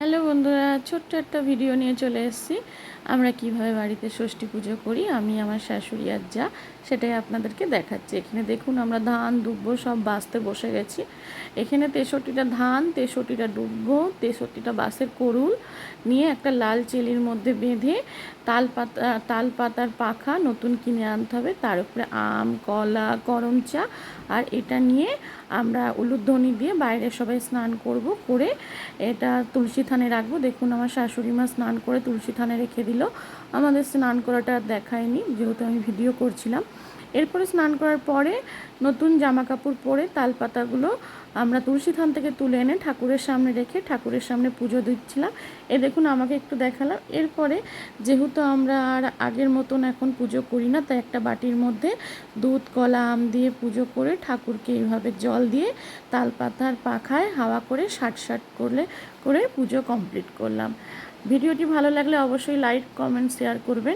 Hello বন্ধুরা, ছোট্ট একটা ভিডিও নিয়ে চলে এসেছি। আমরা কীভাবে বাড়িতে ষষ্ঠী পুজো করি, আমি আমার শাশুড়ি আর যা, সেটাই আপনাদেরকে দেখাচ্ছি। এখানে দেখুন আমরা ধান দুব্বো, সব বাঁচতে বসে গেছি। এখানে তেষট্টিটা ধান, তেষট্টিটা ডুব্বো তেষট্টিটা বাঁশের করুল নিয়ে একটা লাল চেলির মধ্যে বেঁধে তাল পাতা, তাল পাতার পাখা নতুন কিনে আনতে হবে। তার উপরে আম, কলা গরম চা আর এটা নিয়ে আমরা উলুধ্বনি দিয়ে বাইরে সবাই স্নান করব, করে এটা তুলসী থানে রাখব। দেখুন, আমার শাশুড়ি মা স্নান করে তুলসী থানে রেখে দিল। আমাদের স্নান করাটা আর দেখায়নি, যেহেতু আমি ভিডিও করছিলাম। এরপরে স্নান করার পরে নতুন জামা কাপড় পরে তালপাতাগুলো আমরা তুলসী থান থেকে তুলে এনে ঠাকুরের সামনে রেখে ঠাকুরের সামনে পুজো দিচ্ছিলাম। এ দেখুন, আমাকে একটু দেখালাম। এরপরে যেহেতু আমরা আর আগের মতন এখন পুজো করি না, তাই একটা বাটির মধ্যে দুধ, কলা, আম দিয়ে পুজো করে ঠাকুরকে এইভাবে জল দিয়ে তালপাতার পাখায় হাওয়া করে ষাট ষাট করলে, করে পুজো কমপ্লিট করলাম। ভিডিওটি ভালো লাগলে অবশ্যই লাইক কমেন্ট শেয়ার করবেন।